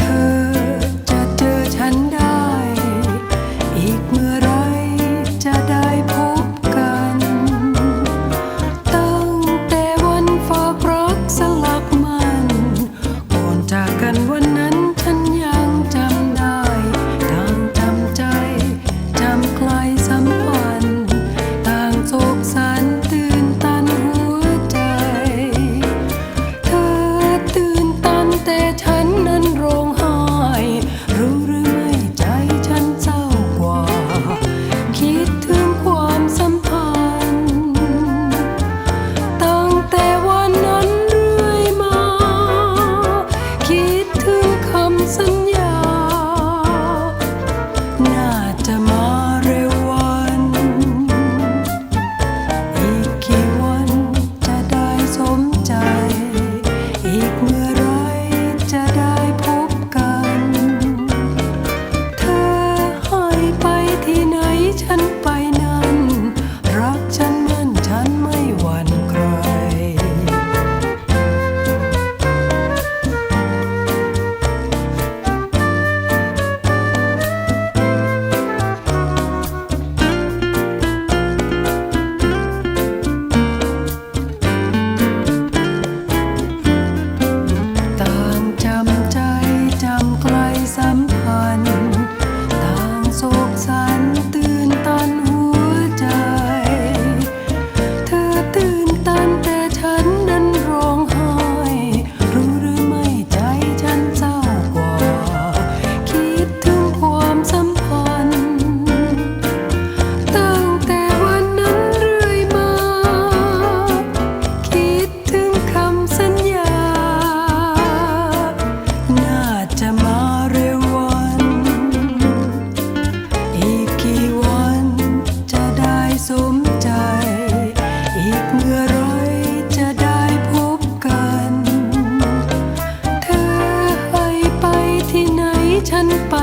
เธอจะเจอฉันได้ อีกเมื่อไรจะได้พบกัน ตั้งแต่วันฝากรกสลักมันก่นจากันวันนั้นฉันยังจำได้ทางจำใจจำใครสัมพันต่างโศกสันตื่นตันหัวใจ เธอตื่นตันแต่ฉันนั้น ฉันไป